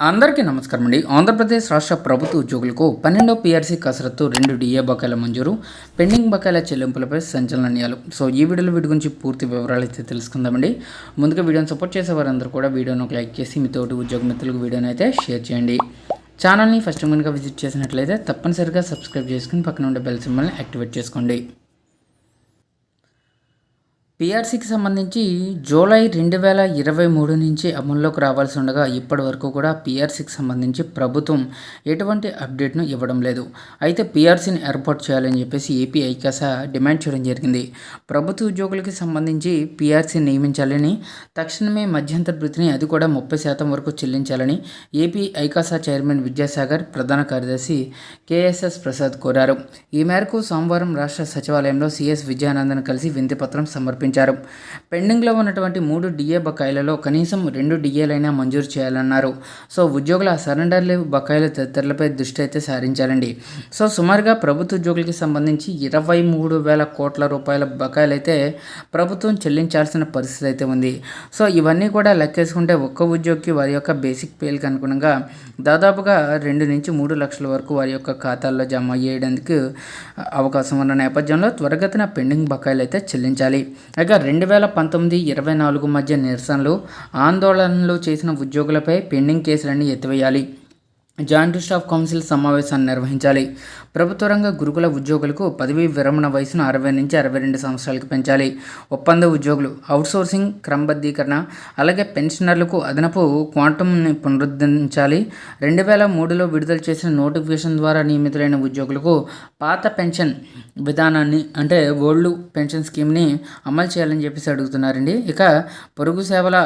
అందరికీ నమస్కారం అండి. ఆంధ్రప్రదేశ్ రాష్ట్ర ప్రభుత్వ ఉద్యోగులకు పన్నెండో పీఆర్సీ కసరత్తు రెండు డిఏ బకాయిల మంజూరు పెండింగ్ బకాయిల చెల్లింపులపై సంచలనాలు సో ఈ వీడియోలో వీటి గురించి పూర్తి వివరాలు అయితే తెలుసుకుందామండి. ముందుగా వీడియోని సపోర్ట్ చేసే వారందరూ కూడా వీడియోను ఒక లైక్ చేసి మీ తోటి ఉద్యోగ మిత్రులకు వీడియోని అయితే షేర్ చేయండి. ఛానల్ని ఫస్ట్ కనుక విజిట్ చేసినట్లయితే తప్పనిసరిగా సబ్స్క్రైబ్ చేసుకుని పక్కన ఉండే బెల్ సింబల్ని యాక్టివేట్ చేసుకోండి. పీఆర్సీకి సంబంధించి జూలై రెండు వేల ఇరవై మూడు నుంచి అమల్లోకి రావాల్సి ఉండగా ఇప్పటి వరకు కూడా పీఆర్సీకి సంబంధించి ప్రభుత్వం ఎటువంటి అప్డేట్ను ఇవ్వడం లేదు. అయితే పీఆర్సీని ఏర్పాటు చేయాలని చెప్పేసి ఏపీ ఐకాస డిమాండ్ చేయడం జరిగింది. ప్రభుత్వ ఉద్యోగులకి సంబంధించి పీఆర్సీ నియమించాలని తక్షణమే మధ్యంతర భృతిని అది కూడా ముప్పై శాతం వరకు చెల్లించాలని ఏపీ ఐకాసా చైర్మన్ విద్యాసాగర్ ప్రధాన కార్యదర్శి కేఎస్ఎస్ ప్రసాద్ కోరారు. ఈ మేరకు సోమవారం రాష్ట్ర సచివాలయంలో సిఎస్ విజయానందన్ కలిసి వింతిపత్రం సమర్పించారు. సమర్పించారు. పెండింగ్లో ఉన్నటువంటి మూడు డిఏ బకాయిలలో కనీసం రెండు డిఏలైనా మంజూరు చేయాలన్నారు. సో ఉద్యోగుల సరెండర్ లీవ్ బకాయిల తదితరులపై దృష్టి అయితే సారించాలండి. సో సుమారుగా ప్రభుత్వ ఉద్యోగులకి సంబంధించి ఇరవై మూడు వేల కోట్ల రూపాయల బకాయిలు అయితే ప్రభుత్వం చెల్లించాల్సిన పరిస్థితి అయితే ఉంది. సో ఇవన్నీ కూడా లెక్కేసుకుంటే ఒక్క ఉద్యోగికి వారి యొక్క బేసిక్ పేలకు అనుగుణంగా దాదాపుగా రెండు నుంచి మూడు లక్షల వరకు వారి యొక్క ఖాతాల్లో జమ అయ్యేందుకు అవకాశం ఉన్న నేపథ్యంలో త్వరగతిన పెండింగ్ బకాయిలు అయితే చెల్లించాలి. ఇక రెండు వేల పంతొమ్మిది ఇరవై నాలుగు మధ్య నిరసనలు ఆందోళనలు చేసిన ఉద్యోగులపై పెండింగ్ కేసులన్నీ ఎత్తివేయాలి. జాయింట్ స్టాఫ్ కౌన్సిల్ సమావేశాన్ని నిర్వహించాలి. ప్రభుత్వ రంగ గురుకుల ఉద్యోగులకు పదవీ విరమణ వయసును అరవై నుంచి అరవై రెండు సంవత్సరాలకు పెంచాలి. ఒప్పంద ఉద్యోగులు అవుట్సోర్సింగ్ క్రమబద్ధీకరణ అలాగే పెన్షనర్లకు అదనపు క్వాంటంని పునరుద్ధరించాలి. రెండు వేల మూడులో విడుదల చేసిన నోటిఫికేషన్ ద్వారా నియమితులైన ఉద్యోగులకు పాత పెన్షన్ విధానాన్ని అంటే ఓల్డ్ పెన్షన్ స్కీమ్ని అమలు చేయాలని చెప్పేసి అడుగుతున్నారండి. ఇక పొరుగు సేవల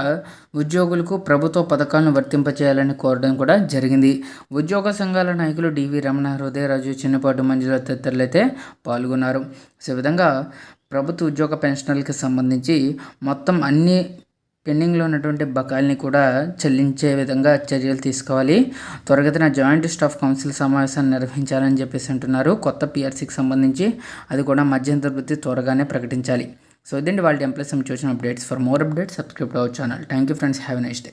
ఉద్యోగులకు ప్రభుత్వ పథకాలను వర్తింపచేయాలని కోరడం కూడా జరిగింది. ఉద్యోగ సంఘాల నాయకులు డివి రమణ హృదయరాజు చిన్నపాటు మంజుల తదితరులు అయితే పాల్గొన్నారు. సో విధంగా ప్రభుత్వ ఉద్యోగ పెన్షనర్లకు సంబంధించి మొత్తం అన్ని పెండింగ్లో ఉన్నటువంటి బకాయిల్ని కూడా చెల్లించే విధంగా చర్యలు తీసుకోవాలి. త్వరగతిన జాయింట్ స్టాఫ్ కౌన్సిల్ సమావేశాన్ని నిర్వహించాలని చెప్పేసి అంటున్నారు. కొత్త పిఆర్సీకి సంబంధించి అది కూడా మధ్యంతర వృత్తి త్వరగానే ప్రకటించాలి. సో ఇదండి వాళ్ళ ఎంప్లాయీస్ చూసిన updates. For more updates subscribe our channel. Thank you friends. Have nice day.